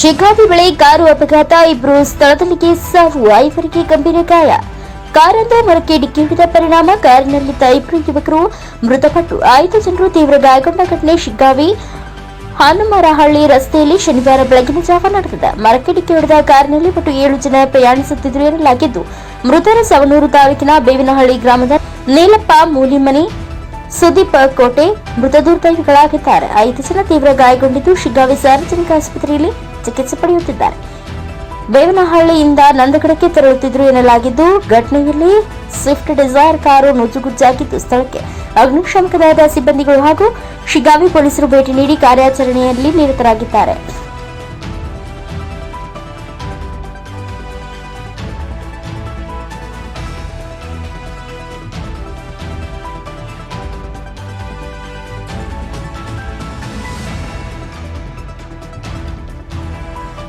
ಶಿಗ್ಗಾವಿ ಬಳಿ, ಕಾರು ಅಪಘಾತ ಇಬ್ಬರು ಸ್ಥಳದಲ್ಲಿಗೆ ಸಾವು, ಐವರಿಗೆ ಗಂಭೀರ ಗಾಯ. ಕಾರೊಂದು ಮರಕ್ಕೆ ಡಿಕ್ಕಿ ಹಿಡಿದ ಪರಿಣಾಮ, ಕಾರಿನಲ್ಲಿದ್ದ ಇಬ್ಬರು ಯುವಕರು ಮೃತಪಟ್ಟು. ಐದು ಜನರು ತೀವ್ರ ಗಾಯಗೊಂಡ ಘಟನೆ ಶಿಗ್ಗಾವಿ, ಹನುಮರಹಳ್ಳಿ ರಸ್ತೆಯಲ್ಲಿ ಶನಿವಾರ ಬೆಳಗಿನ ಜಾವ ನಡೆದಿದೆ. ಮರಕ್ಕೆ ಡಿಕ್ಕಿ ಹೊಡೆದ ಕಾರಿನಲ್ಲಿ ಒಟ್ಟು ಏಳು ಜನ ಪ್ರಯಾಣಿಸುತ್ತಿದ್ದರು ಎನ್ನಲಾಗಿದ್ದು, ಮೃತರ ಸವನೂರು ತಾಲೂಕಿನ ಬೇವಿನಹಳ್ಳಿ ಗ್ರಾಮದ ನೀಲಪ್ಪ ಮೂಲಿಮನಿ, ಸುದೀಪ್ ಕೋಟೆ ಮೃತ ದುರ್ದೈವಿಗಳಾಗಿದ್ದಾರೆ. ಐದು ಜನ ತೀವ್ರ ಗಾಯಗೊಂಡಿದ್ದು ಶಿಗ್ಗಾವಿ ಸಾರ್ವಜನಿಕ ಆಸ್ಪತ್ರೆಯಲ್ಲಿ ಚಿಕಿತ್ಸೆ ಪಡೆಯುತ್ತಿದ್ದಾರೆ. ಬೇವನಹಳ್ಳಿಯಿಂದ ನಂದಗಡಕ್ಕೆ ತೆರಳುತ್ತಿದ್ರು ಎನ್ನಲಾಗಿದ್ದು, ಘಟನೆಯಲ್ಲಿ ಸ್ವಿಫ್ಟ್ ಡಿಸೈರ್ ಕಾರು ನುಜ್ಜುಗುಜ್ಜಾಗಿದ್ದು ಸ್ಥಳಕ್ಕೆ ಅಗ್ನಿಶಾಮಕ ದಳದ ಸಿಬ್ಬಂದಿಗಳು ಹಾಗೂ ಶಿಗಾವಿ ಪೊಲೀಸರು ಭೇಟಿ ನೀಡಿ ಕಾರ್ಯಾಚರಣೆಯಲ್ಲಿ ನಿರತರಾಗಿದ್ದಾರೆ.